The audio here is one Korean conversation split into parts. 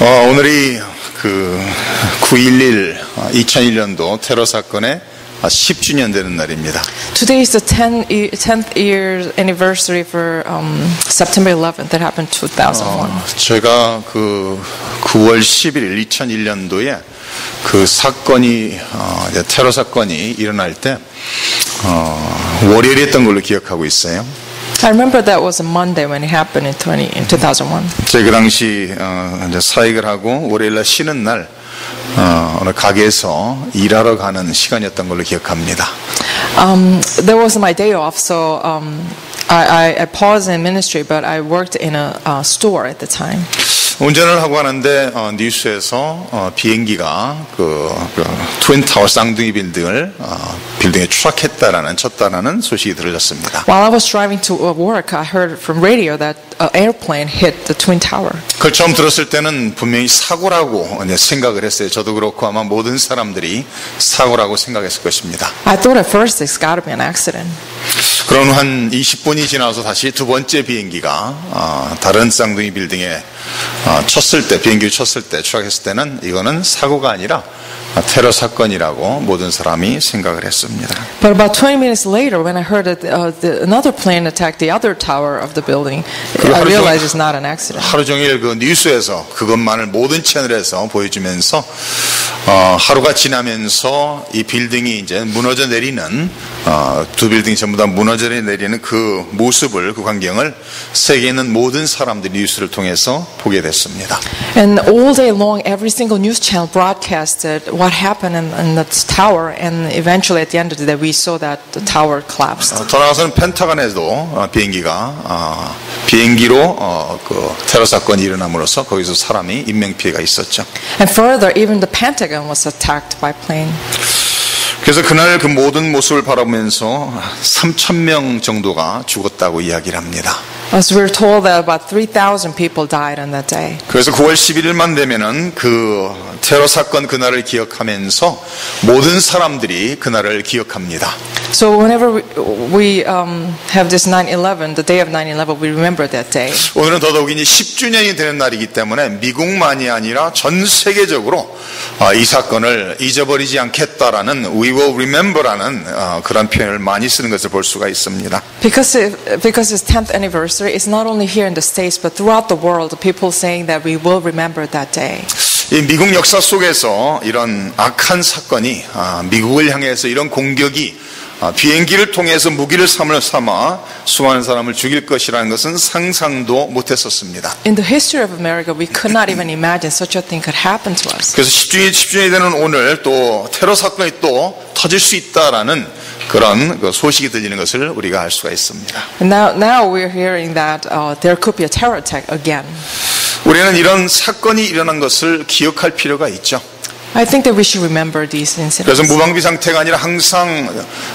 어, 오늘이 그 9.11 2001년도 테러 사건의 10주년 되는 날입니다. Today is the 10 year, 10th year anniversary for um, September 11th that happened 2001. 어, 제가 그 9월 11일 2001년도에 그 사건이 어, 테러 사건이 일어날 때 어, 월요일이었던 걸로 기억하고 있어요. I remember that was a Monday when it happened in, 20, in 2001. 제가 그 당시 어, 이제 사역을 하고 월요일날 쉬는 날 어, 어느 가게에서 일하러 가는 시간이었던 걸로 기억합니다. Um, that was my day off, so um, I, I, I paused in ministry, but I worked in a uh, store at the time. 운전을 하고 가는데 어, 뉴스에서 어, 비행기가 그, 그 트윈 타워 쌍둥이 빌딩을 어, 빌딩에 추락했다라는 쳤다라는 소식이 들려졌습니다. While I was driving to uh, work, I heard from radio that an airplane hit the Twin Tower. 그걸 처음 들었을 때는 분명히 사고라고 생각을 했어요. 저도 그렇고 아마 모든 사람들이 사고라고 생각했을 것입니다. I thought at first it's got to be an accident. 그런 후한 20분이 지나서 다시 두 번째 비행기가 어, 다른 쌍둥이 빌딩에 어, 쳤을 때 비행기를 쳤을 때 추락했을 때는 이거는 사고가 아니라 테러 사건이라고 모든 사람이 생각을 했습니다. But about 20 minutes later, when I heard that uh, the, another plane attacked the other tower of the building, I 하루 realized 종일- it's not an accident. 하루 종일 그 뉴스에서 그것만을 모든 채널에서 보여주면서 어, 하루가 지나면서 이 빌딩이 이제 무너져 내리는 어, 두 빌딩 전부 다 무너져 내리는 그 모습을 그 광경을 세계에 있는 모든 사람들이 뉴스를 통해서 보게 됐습니다. And all day long, every single news channel broadcasted what happened in, in that tower, and eventually at the end of the day, we saw that the tower collapsed. 어, 더 나아가서는 펜타곤에도 어, 비행기가 어, 비행기로 어, 그 테러 사건이 일어남으로써 거기서 사람이 인명 피해가 있었죠. And further, even the Pentagon was attacked by plane. 그래서 그날 그 모든 모습을 바라보면서 3천 명 정도가 죽었다고 이야기를 합니다. As we're told that about 3,000 people died on that day. 그래서 9월 11일만 되면은 그 테러 사건 그날을 기억하면서 모든 사람들이 그날을 기억합니다. So whenever we, we um, have this 9/11, the day of 9/11, we remember that day. 오늘은 더더욱이 10주년이 되는 날이기 때문에 미국만이 아니라 전 세계적으로 아, 이 사건을 잊어버리지 않겠다라는 we will remember라는 어, 그런 표현을 많이 쓰는 것을 볼 수가 있습니다. Because it, because it's 10th anniversary, it's not only here in the states, but throughout the world, people saying that we will remember that day. 이 미국 역사 속에서 이런 악한 사건이 아, 미국을 향해서 이런 공격이 아, 비행기를 통해서 무기를 삼을 삼아 수많은 사람을 죽일 것이라는 것은 상상도 못했었습니다. In the history of America, we could not even imagine such a thing could happen to us. 그래서 10주년이, 10주년이 되는 오늘 또 테러 사건이 또 터질 수 있다라는 그런 그 소식이 들리는 것을 우리가 알 수가 있습니다. And now, now we're hearing that uh, there could be a terror attack again. 우리는 이런 사건이 일어난 것을 기억할 필요가 있죠. I think that we should remember these 그래서 incidents. 무방비 상태가 아니라 항상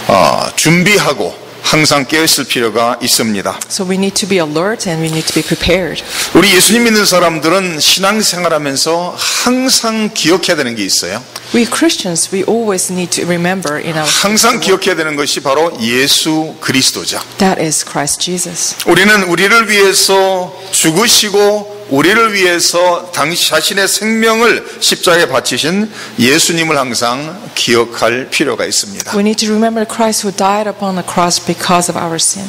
어, 준비하고 항상 깨어있을 필요가 있습니다. So we need to be alert and we need to be prepared. 우리 예수님 믿는 사람들은 신앙생활하면서 항상 기억해야 되는 게 있어요. We Christians, we always need to remember in our 항상 기억해야 되는 것이 바로 예수 그리스도죠. that is Christ Jesus. 우리는 우리를 위해서 죽으시고 우리를 위해서 당시 자신의 생명을 십자가에 바치신 예수님을 항상 기억할 필요가 있습니다. We need to remember Christ who died upon the cross because of our sin.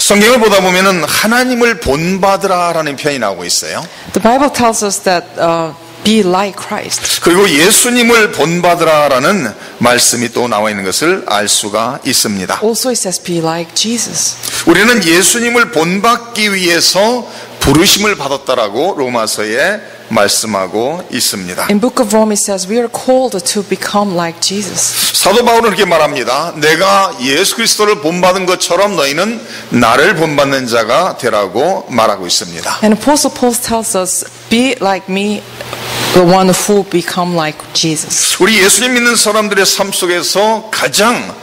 성경을 보다 보면은 하나님을 본받으라라는 표현이 나오고 있어요. The Bible tells us that uh, be like Christ. 그리고 예수님을 본받으라라는 말씀이 또 나와 있는 것을 알 수가 있습니다. Also, it says be like Jesus. 우리는 예수님을 본받기 위해서 부르심을 받았다라고 로마서에 말씀하고 있습니다. In Book of Romans, it says we are called to become like Jesus. 사도 바울은 이렇게 말합니다. 내가 예수 그리스도를 본받은 것처럼 너희는 나를 본받는 자가 되라고 말하고 있습니다. And Apostle Paul tells us, be like me, the one who become like Jesus. 우리 예수님 믿는 사람들의 삶 속에서 가장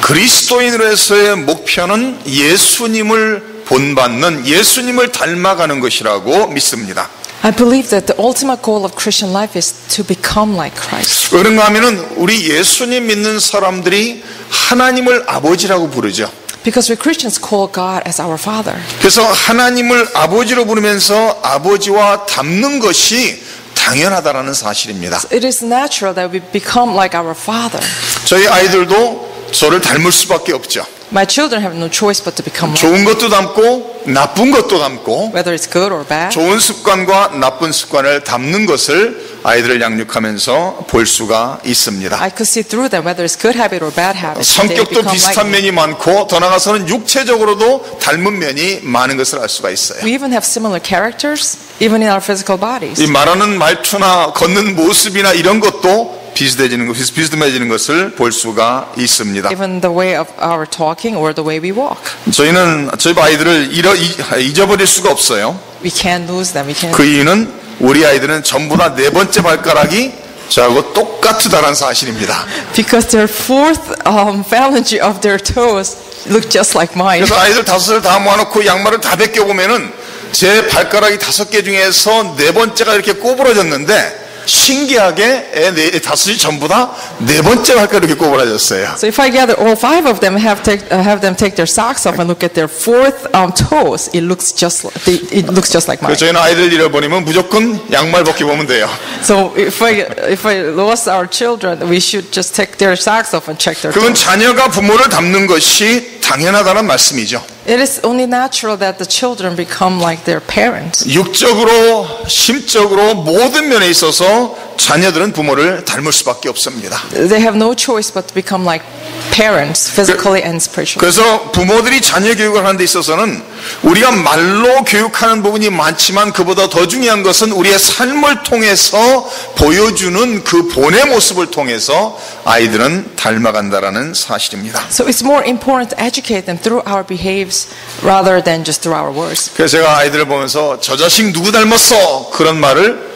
그리스도인으로서의 목표는 예수님을 본받는 예수님을 닮아가는 것이라고 믿습니다. I believe that the ultimate goal of Christian life is to become like Christ. 왜 그런가 하면은 우리 예수님 믿는 사람들이 하나님을 아버지라고 부르죠. Because we Christians call God as our Father. 그래서 하나님을 아버지로 부르면서 아버지와 닮는 것이 당연하다라는 사실입니다. It is natural that we become like our father. 저희 아이들도 저를 닮을 수밖에 없죠. My children have no choice but to become like, 좋은 것도 담고 나쁜 것도 담고 whether it's good or bad. 좋은 습관과 나쁜 습관을 담는 것을 아이들을 양육하면서 볼 수가 있습니다. I could see through them whether it's good habit or bad habit. They 성격도 비슷한. 면이 많고 더 나아가서는 육체적으로도 닮은 면이 많은 것을 알 수가 있어요. We even have similar characters, even in our physical bodies. 이 말하는 말투나 걷는 모습이나 이런 것도 비슷해지는 것, 비슷해지는 것을 볼 수가 있습니다. Even the way of our talking or the way we walk. 저희는 저희 아이들을 잃어, 이- 잊어버릴 수가 없어요. We can't lose them. We can't. 그 이유는 우리 아이들은 전부 다 네 번째 발가락이 저하고 똑같다는 사실입니다. Because their fourth um, phalange of their toes look just like mine. 그래서 아이들 다섯을 다 모아놓고 양말을 다 벗겨 보면은 제 발가락이 다섯 개 중에서 네 번째가 이렇게 꼬부러졌는데 신기하게 애 네, 다섯이 전부 다 네 번째 발가락이 꼬부러졌어요. So if I gather all five of them, have take, uh, have them take their socks off and look at their fourth um, toes, it looks just like, they, it looks just like mine. 그래서 저희는 아이들 잃어버리면 무조건 양말 벗겨 보면 돼요. So if I if I lost our children, we should just take their socks off and check their 그건. 자녀가 부모를 닮는 것이 당연하다는 말씀이죠. It is only natural that the children become like their parents. 육적으로, 심적으로 모든 면에 있어서 자녀들은 부모를 닮을 수밖에 없습니다. They have no choice but to become like parents, physically and spiritually. 그래서 부모들이 자녀 교육을 하는 데 있어서는 우리가 말로 교육하는 부분이 많지만 그보다 더 중요한 것은 우리의 삶을 통해서 보여주는 그 본의 모습을 통해서 아이들은 닮아간다라는 사실입니다. So it's more important to educate them through our behaves rather than just through our words. 그래서 제가 아이들을 보면서 저 자식 누구 닮았어? 그런 말을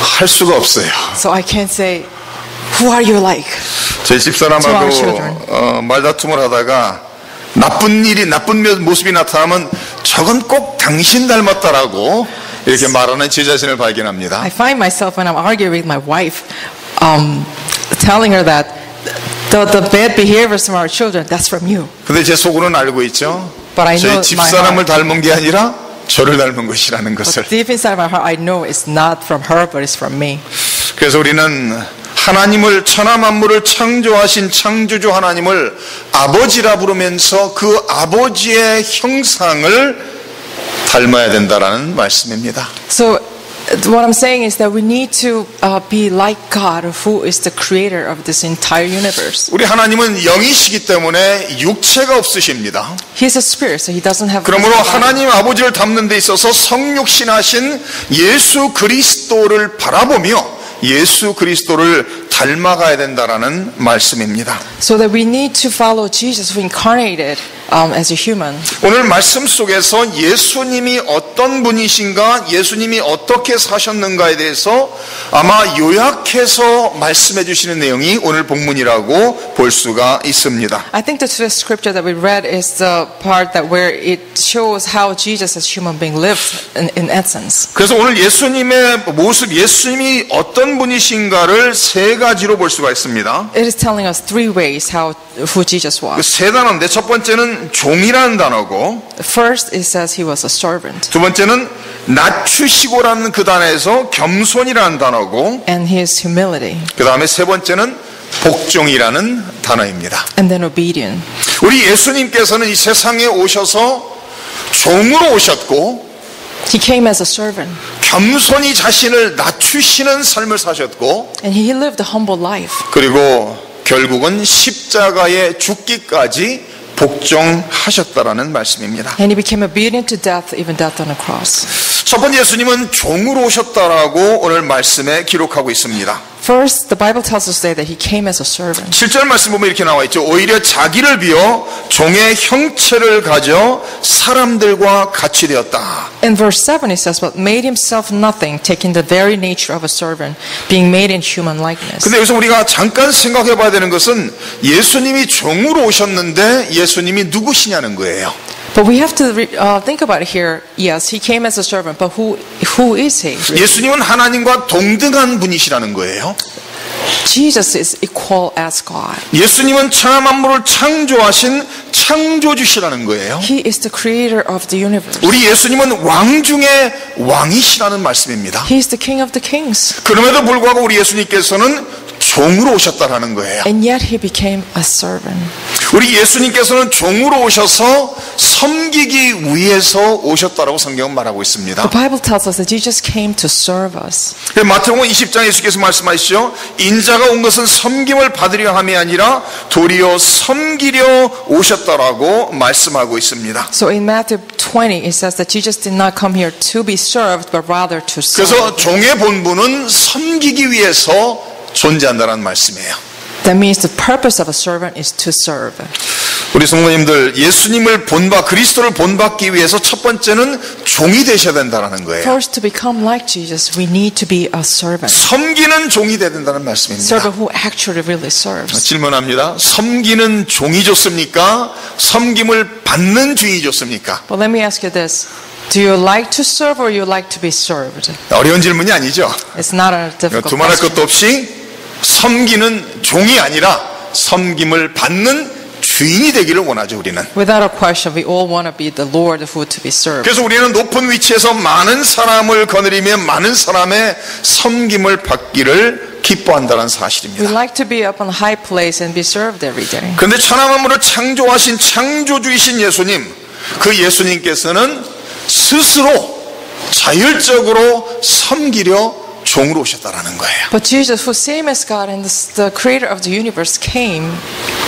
할 수가 없어요. So I can't say, "Who are you like?" 제 집사람하고. 어, 말다툼을 하다가 나쁜 일이 나쁜 모- 모습이 나타나면 저건 꼭 당신 닮았다라고 이렇게 말하는 제 자신을 발견합니다. I find myself when I'm arguing with my wife, um, telling her that the, the bad behaviors from our children, that's from you. 근데 제 속으로는 알고 있죠. But I know 제 my 집사람을. 닮은 게 아니라 저를 닮은 것이라는 것을. But deep inside my heart, I know it's not from her, but it's from me. 그래서 우리는 하나님을 천하 만물을 창조하신 창조주 하나님을 아버지라 부르면서 그 아버지의 형상을 닮아야 된다라는 말씀입니다. So what I'm saying is that we need to uh, be like God, who is the creator of this entire universe. 우리 하나님은 영이시기 때문에 육체가 없으십니다. He's a spirit, so he doesn't have. 그러므로. 하나님 아버지를 닮는 데 있어서 성육신하신 예수 그리스도를 바라보며 예수 그리스도를 닮아가야 된다라는 말씀입니다. So that we need to follow Jesus, who incarnated um, as a human. 오늘 말씀 속에서 예수님이 어떤 분이신가, 예수님이 어떻게 사셨는가에 대해서 아마 요약해서 말씀해 주시는 내용이 오늘 본문이라고 볼 수가 있습니다. I think the first scripture that we read is the part that where it shows how Jesus as human being lived in, in essence. 그래서 오늘 예수님의 모습, 예수님이 어떤 분이신가를 세 가지로 볼 수가 있습니다. It is telling us three ways how who Jesus 그 was. 세 단어인데 첫 번째는 종이라는 단어고 First, it says he was a servant, 두 번째는 낮추시고라는 그 단어에서 겸손이라는 단어고 and his humility, 그 다음에 세 번째는 복종이라는 단어입니다. and then obedient. 우리 예수님께서는 이 세상에 오셔서 종으로 오셨고 He came as a servant, 겸손히 자신을 낮추시는 삶을 사셨고 and he lived a humble life. 그리고 결국은 십자가에 죽기까지 복종하셨다라는 말씀입니다. And he became obedient to death, even death on a cross. 첫 번째 예수님은 종으로 오셨다라고 오늘 말씀에 기록하고 있습니다. First, the Bible tells us today that he came as a servant. 7절 말씀 보면 이렇게 나와 있죠. 오히려 자기를 비어 종의 형체를 가져 사람들과 같이 되었다. In verse 7, it says, But made himself nothing, taking the very nature of a servant, being made in human likeness. 근데 여기서 우리가 잠깐 생각해 봐야 되는 것은 예수님이 종으로 오셨는데 예수님이 누구시냐는 거예요. But we have to uh, think about it here. Yes, he came as a servant, but who, who is he? 예수님은 하나님과 동등한 분이시라는 거예요. Jesus is equal as God. 예수님은 천하 만물을 창조하신 창조주시라는 거예요. He is the creator of the universe. 우리 예수님은 왕 중에 왕이시라는 말씀입니다. He is the king of the kings. 그럼에도 불구하고 우리 예수님께서는 종으로 오셨다라는 거예요. And yet he became a servant. 우리 예수님께서는 종으로 오셔서 섬기기 위해서 오셨다라고 성경은 말하고 있습니다. The Bible tells us that Jesus came to serve us. 마태복음 20장 예수께서 말씀하시죠. 인자가 온 것은 섬김을 받으려 함이 아니라 도리어 섬기려 오셨다라고 말씀하고 있습니다. So in Matthew 20, it says that Jesus did not come here to be served, but rather to serve. 그래서 종의 본분은 섬기기 위해서 존재한다는 말씀이에요. That means the purpose of a servant is to serve. 우리 성도님들 예수님을 본받 그리스도를 본받기 위해서 첫 번째는 종이 되셔야 된다는 거예요. First, to become like Jesus, we need to be a servant. 섬기는 종이 돼야 된다는 말씀입니다. Servant who actually really serves. 질문합니다. 섬기는 종이 좋습니까? 섬김을 받는 주인이 좋습니까? But let me ask you this. Do you like to serve or you like to be served? 어려운 질문이 아니죠. It's not a difficult 두말할. 것도 없이 섬기는 종이 아니라 섬김을 받는 주인이 되기를 원하죠 우리는. Without a question, we all want to be the Lord who to be served. 그래서 우리는 높은 위치에서 많은 사람을 거느리며 많은 사람의 섬김을 받기를 기뻐한다는 We 사실입니다. like to be up on high place and be served every day. 그런데 천하 만물을 창조하신 창조주이신 예수님, 그 예수님께서는 스스로 자율적으로 섬기려 종으로 오셨다라는 거예요. But Jesus, who same as God and the, creator of the universe, came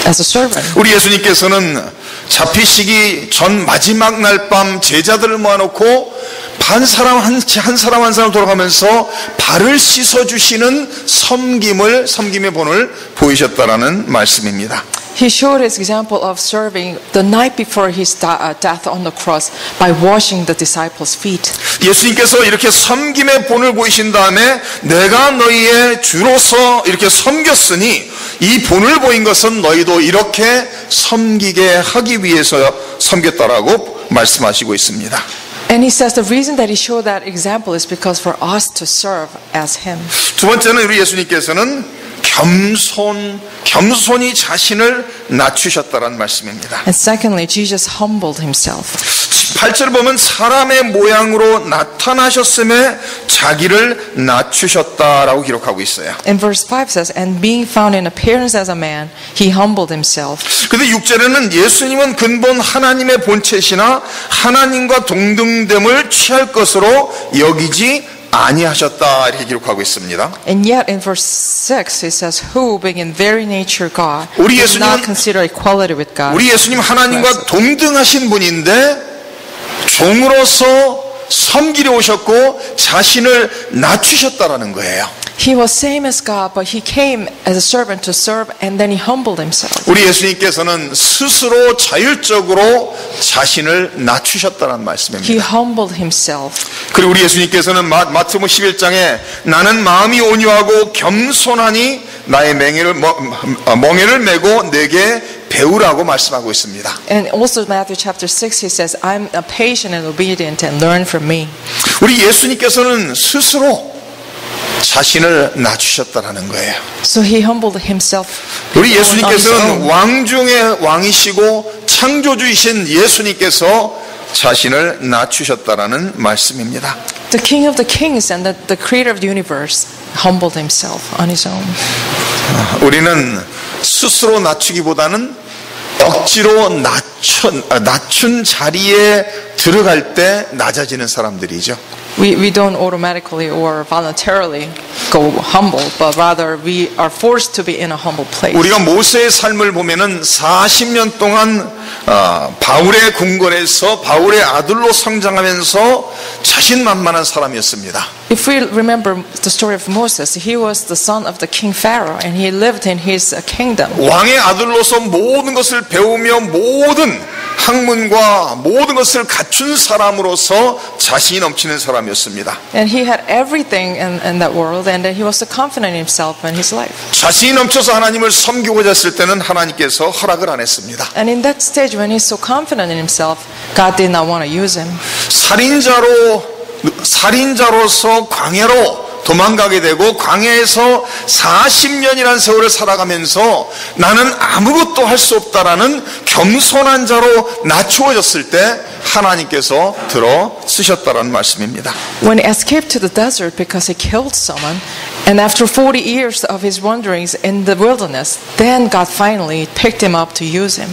as a servant. 우리 예수님께서는 잡히시기 전 마지막 날 밤 제자들을 모아놓고 반 사람 한, 한 사람 한 사람 돌아가면서 발을 씻어 주시는 섬김을 섬김의 본을 보이셨다라는 말씀입니다. He showed his example of serving the night before his uh, death on the cross by washing the disciples' feet. 예수님께서 이렇게 섬김의 본을 보이신 다음에 내가 너희의 주로서 이렇게 섬겼으니 이 본을 보인 것은 너희도 이렇게 섬기게 하기 위해서 섬겼다라고 말씀하시고 있습니다. And he says the reason that he showed that example is because for us to serve as him. 두 번째는 우리 예수님께서는 겸손, 겸손히 자신을 낮추셨다는 말씀입니다. And secondly, Jesus humbled himself. 8절 보면 사람의 모양으로 나타나셨음에 자기를 낮추셨다라고 기록하고 있어요. And verse 5 says, And being found in appearance as a man, he humbled himself. 근데 6절에는 예수님은 근본 하나님의 본체시나 하나님과 동등됨을 취할 것으로 여기지 아니하셨다 이렇게 기록하고 있습니다. And yet in verse 6 it says, Who being in very nature God, 우리 did not consider equality with God. 우리 예수님 하나님과 동등하신 분인데 종으로서 섬기려 오셨고 자신을 낮추셨다라는 거예요. He was same as God, but he came as a servant to serve, and then he humbled himself. 우리 예수님께서는 스스로 자율적으로 자신을 낮추셨다는 He 말씀입니다. humbled himself. 그리고 우리 예수님께서는 마, 마태복음 11장에 나는 마음이 온유하고 겸손하니 나의 맹해를 멍- 어, 멍에를 메고 내게 배우라고 말씀하고 있습니다. And also Matthew chapter 6, he says, I'm a patient and obedient and learn from me. 우리 예수님께서는 스스로 자신을 낮추셨다는 거예요. So he humbled himself. 우리 예수님께서는. 왕 중의 왕이시고 창조주이신 예수님께서 자신을 낮추셨다라는 말씀입니다. The king of the kings and the, the creator of the universe humbled himself on his own. 우리는 스스로 낮추기보다는 억지로 낮춘, 아, 낮춘 자리에 들어갈 때 낮아지는 사람들이죠. We, we don't automatically or voluntarily go humble, but rather we are forced to be in a humble place. 우리가 모세의 삶을 보면은 40년 동안 아, 바울의 궁궐에서 바울의 아들로 성장하면서 자신만만한 사람이었습니다. If we remember the story of Moses, he was the son of the king Pharaoh and he lived in his uh, kingdom. 왕의 아들로서 모든 것을 배우며 모든 학문과 모든 것을 갖춘 사람으로서 자신이 넘치는 사람이었습니다. And he had everything in, in that world and he was so confident in himself and his life. 자신이 넘쳐서 하나님을 섬기고자 했을 때는 하나님께서 허락을 안 했습니다. And in that stage when he's so confident in himself, God did not want to use him. 살인자로 살인자로서 광야로 도망가게 되고 광야에서 40년이라는 세월을 살아가면서 나는 아무것도 할 수 없다라는 겸손한 자로 낮추어졌을 때 하나님께서 들어 쓰셨다라는 말씀입니다. When he escaped to the desert because he killed someone, and after 40 years of his wanderings in the wilderness, then God finally picked him up to use him.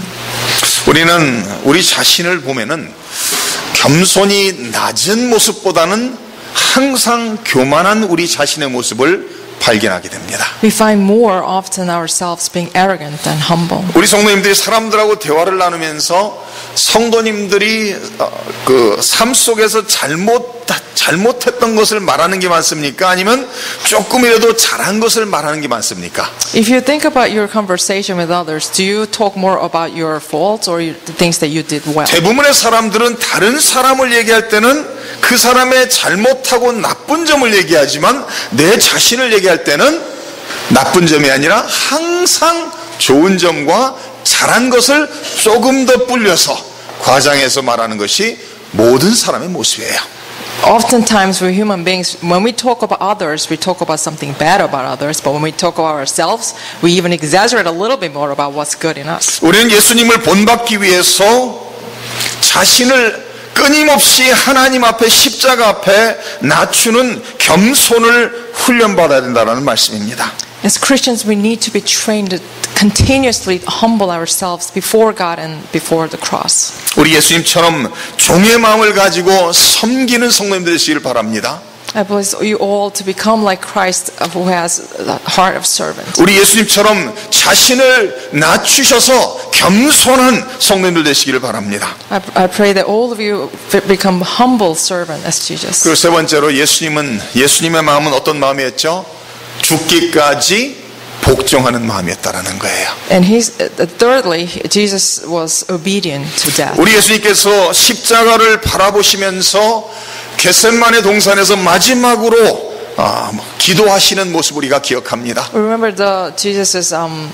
우리는 우리 자신을 보면은 겸손히 낮은 모습보다는 항상 교만한 우리 자신의 모습을 발견하게 됩니다. We find more often ourselves being arrogant than humble. 우리 성도님들이 사람들하고 대화를 나누면서 성도님들이 그 삶 속에서 잘못 잘못했던 것을 말하는 게 많습니까? 아니면 조금이라도 잘한 것을 말하는 게 많습니까? If you think about your conversation with others, do you talk more about your faults or the things that you did well? 대부분의 사람들은 다른 사람을 얘기할 때는 그 사람의 잘못하고 나쁜 점을 얘기하지만 내 자신을 얘기할 때는 나쁜 점이 아니라 항상 좋은 점과 잘한 것을 조금 더 불려서 과장해서 말하는 것이 모든 사람의 모습이에요. Oftentimes, we're human beings. When we talk about others, we talk about something bad about others. But when we talk about ourselves, we even exaggerate a little bit more about what's good in us. 우리는 예수님을 본받기 위해서 자신을 끊임없이 하나님 앞에 십자가 앞에 낮추는 겸손을 훈련받아야 된다는 말씀입니다. As Christians, we need to be trained to continuously humble ourselves before God and before the cross. 우리 예수님처럼 종의 마음을 가지고 섬기는 성도님들 되시길 바랍니다. I bless you all to become like Christ who has the heart of servant. 우리 예수님처럼 자신을 낮추셔서 겸손한 성도님들 되시기를 바랍니다. I, I pray that all of you become humble servant as Jesus. 그리고 세 번째로 예수님은 예수님의 마음은 어떤 마음이었죠? 죽기까지 복종하는 마음이었다라는 거예요. And he's, uh, thirdly, Jesus was obedient to death. 우리 예수님께서 십자가를 바라보시면서 겟셋만의 동산에서 마지막으로 아, 기도하시는 모습 우리가 기억합니다. Remember the Jesus' um,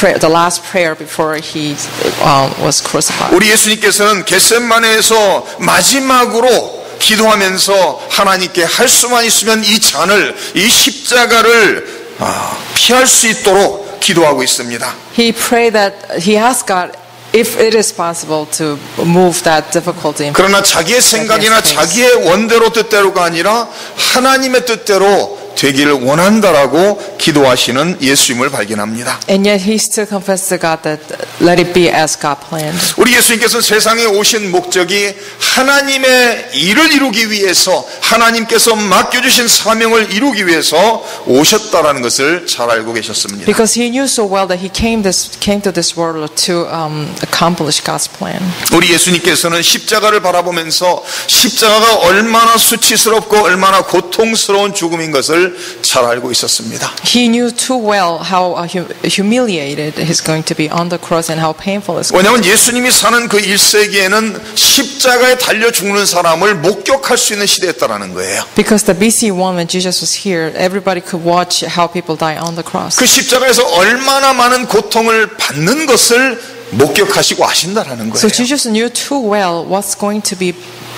prayer, the last prayer before he um, was crucified. 우리 예수님께서는 겟셋만에서 마지막으로 기도하면서 하나님께 할 수만 있으면 이 잔을 이 십자가를 아, 피할 수 있도록 기도하고 있습니다. He prayed that he asked God if it is possible to move that difficulty. 그러나 자기의 생각이나 자기의 원대로 뜻대로가 아니라 하나님의 뜻대로 되기를 원한다라고 기도하시는 예수님을 발견합니다. And yet he still confessed to God that let it be as God planned. 우리 예수님께서 세상에 오신 목적이 하나님의 일을 이루기 위해서 하나님께서 맡겨 주신 사명을 이루기 위해서 오셨다라는 것을 잘 알고 계셨습니다. Because he knew so well that he came this came to this world to um, accomplish God's plan. 우리 예수님께서는 십자가를 바라보면서 십자가가 얼마나 수치스럽고 얼마나 고통스러운 죽음인 것을 잘 알고 있었습니다. He knew too well how uh, hu- humiliated he's going to be on the cross and how painful it's going. 왜냐하면 예수님이 사는 그 1세기에는 십자가에 달려 죽는 사람을 목격할 수 있는 시대였다라는 거예요. Because the BC one when Jesus was here, everybody could watch how people die on the cross. 그 십자가에서 얼마나 많은 고통을 받는 것을 목격하시고 아신다라는 So 거예요. Jesus knew too well what's going to be,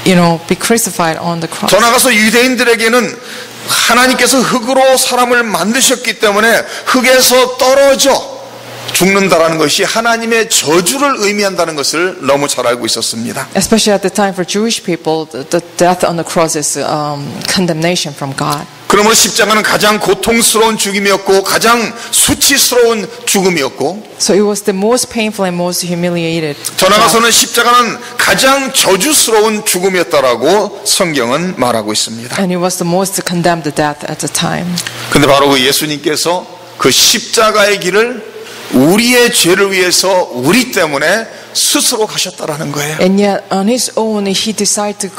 you know, be crucified on the cross. 더 나가서 유대인들에게는 하나님께서 흙으로 사람을 만드셨기 때문에 흙에서 떨어져 죽는다라는 것이 하나님의 저주를 의미한다는 것을 너무 잘 알고 있었습니다. Especially at the time for Jewish people, the, death on the cross is um, condemnation from God. 그러므로 십자가는 가장 고통스러운 죽음이었고 가장 수치스러운 죽음이었고 So it was the most painful and most humiliated. 더 나가서는 십자가는 가장 저주스러운 죽음이었다라고 성경은 말하고 있습니다. And it was the most condemned death at the time. 근데 바로 그 예수님께서 그 십자가의 길을 우리의 죄를 위해서 우리 때문에 스스로 가셨다라는 거예요. And yet, on his own, he decided to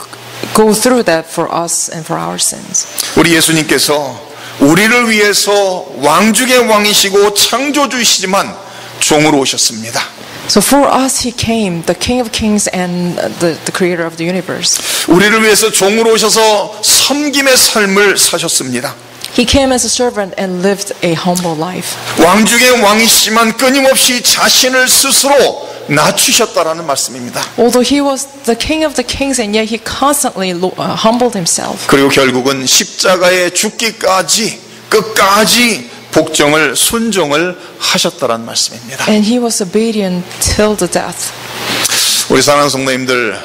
go through that for us and for our sins. 우리 예수님께서 우리를 위해서 왕중의 왕이시고 창조주이시지만 종으로 오셨습니다. So for us, he came, the King of Kings and the, the Creator of the universe. 우리를 위해서 종으로 오셔서 섬김의 삶을 사셨습니다. He came as a servant and lived a humble life. 왕중의 왕이시지만 끊임없이 자신을 스스로 낮추셨다라는 말씀입니다. Although he was the king of the kings and yet he constantly uh, humbled himself. 그리고 결국은 십자가에 죽기까지 끝까지 복종을 순종을 하셨다라는 말씀입니다. And he was obedient till the death. 우리 사랑하는 성도님들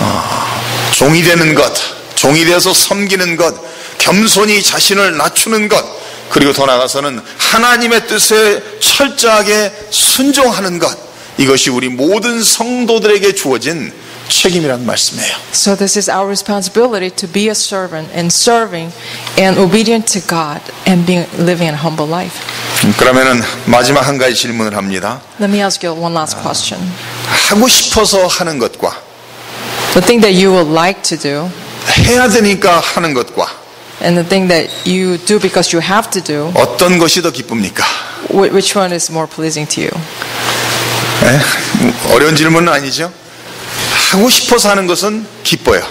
어, 종이 되는 것, 종이 되어서 섬기는 것, 겸손히 자신을 낮추는 것, 그리고 더 나아가서는 하나님의 뜻에 철저하게 순종하는 것, 이것이 우리 모든 성도들에게 주어진 책임이라는 말씀이에요. So this is our responsibility to be a servant and serving and obedient to God and being living a humble life. 음, 그러면은 마지막 한 가지 질문을 합니다. Let me ask you one last question. 하고 싶어서 하는 것과 The thing that you would like to do 해야 되니까 하는 것과 and the thing that you do because you have to do, 어떤 것이 더 기쁩니까? wh- which one is more pleasing to you? 에? 어려운 질문은 아니죠? 하고 싶어서 하는 것은 기뻐요.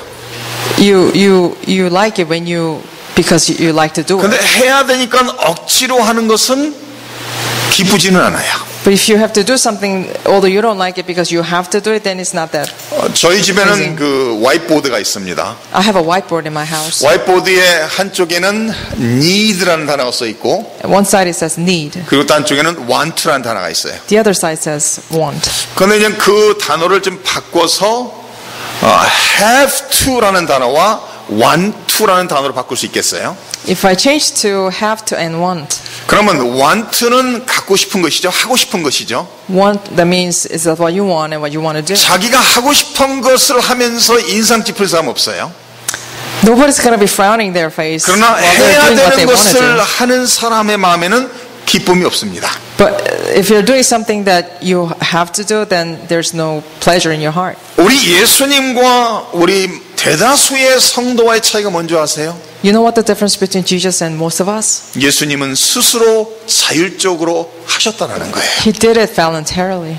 You you you like it when you because you, like to do 근데 it. 해야 되니까 억지로 하는 것은 기쁘지는 않아요. But if you have to do something, although you don't like it because you have to do it, then it's not that. 어, 저희 집에는. 그 화이트보드가 있습니다. I have a whiteboard in my house. 화이트보드의 한쪽에는 need라는 단어가 써 있고 One side it says need, 그리고 또 한쪽에는 want라는 단어가 있어요. the other side says want. 그런데 이제 그 단어를 좀 바꿔서 어, have to라는 단어와 want to라는 단어로 바꿀 수 있겠어요? If I change to have to and want, 그러면 want는 갖고 싶은 것이죠. 하고 싶은 것이죠. want that means is that what you want and what you want to do. 자기가 하고 싶은 것을 하면서 인상 짚을 사람 없어요. Nobody's gonna be frowning their face while 그러나 they're 해야 doing what they 되는 want to 것을 do. 하는 사람의 마음에는 기쁨이 없습니다. But if you're doing something that you have to do, then there's no pleasure in your heart. 우리 예수님과 우리 대다수의 성도와의 차이가 뭔지 아세요? You know what the difference between Jesus and most of us? 예수님은 스스로 자율적으로 하셨다는 거예요. He did it voluntarily.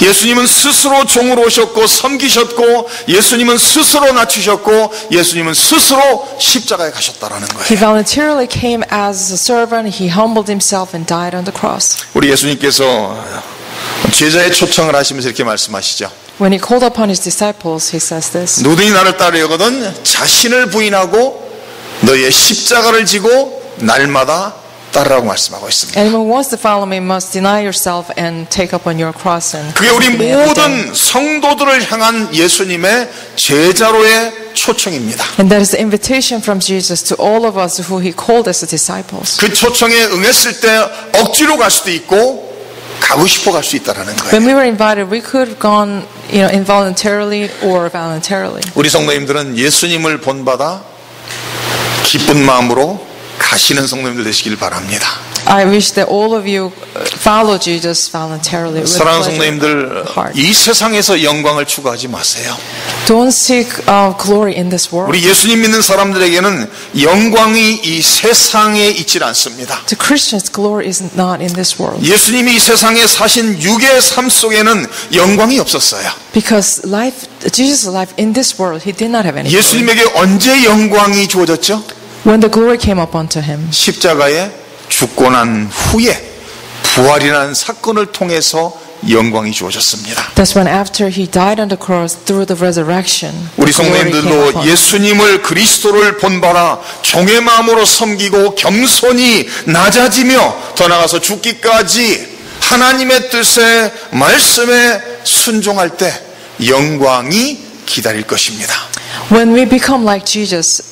예수님은 스스로 종으로 오셨고 섬기셨고 예수님은 스스로 낮추셨고 예수님은 스스로 십자가에 가셨다라는 He 거예요. voluntarily came as a servant. He humbled himself and died on the cross. 우리 예수님께서 제자의 초청을 하시면서 이렇게 말씀하시죠. When he called upon his disciples, he says this 누구든지 나를 따르려거든 자신을 부인하고 너의 십자가를 지고 날마다 따르라고 말씀하고 있습니다. Anyone who wants to follow me must deny yourself and take up on your cross and 그게 우리. 모든 성도들을 향한 예수님의 제자로의 초청입니다. And that is the invitation from Jesus to all of us who he called as disciples. 그 초청에 응했을 때 억지로 갈 수도 있고 가고 싶어 갈 수 있다라는 When 거예요. we were invited, we could have gone, you know, involuntarily or voluntarily. 우리 성도님들은 예수님을 본받아 기쁜 마음으로 가시는 성도님들 되시길 바랍니다. I wish that all of you follow Jesus voluntarily 사랑하는 성도님들. 이 세상에서 영광을 추구하지 마세요. Don't seek uh, glory in this world. 우리 예수님 믿는 사람들에게는 영광이 이 세상에 있질 않습니다. To Christians, glory is not in this world 예수님이 이 세상에 사신 육의 삶 속에는 영광이 없었어요. because life, Jesus' life in this world, he did not have any. 예수님에게 언제 영광이 주어졌죠? When the glory came upon to him, 십자가에 죽고 난 후에 부활이라는 사건을 통해서 영광이 주어졌습니다. that's when after he died on the cross through the resurrection, 우리 성도님들도. 예수님을 그리스도를 본받아 종의 마음으로 섬기고 겸손히 낮아지며 더 나아가서 죽기까지 하나님의 뜻에 말씀에 순종할 때 영광이 기다릴 것입니다. When we become like Jesus,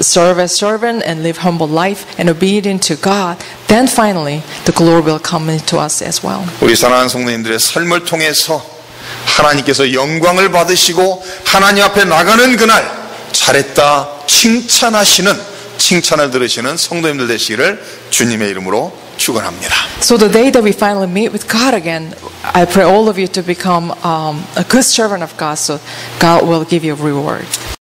serve as servant and live humble life and obedient to God, then finally the glory will come into us as well. 우리 사랑하는 성도님들의 삶을 통해서 하나님께서 영광을 받으시고 하나님 앞에 나가는 그날 잘했다 칭찬하시는 칭찬을 들으시는 성도님들 되시기를 주님의 이름으로 축원합니다. So the day that we finally meet with God again, I pray all of you to become um, a good servant of God so God will give you a reward.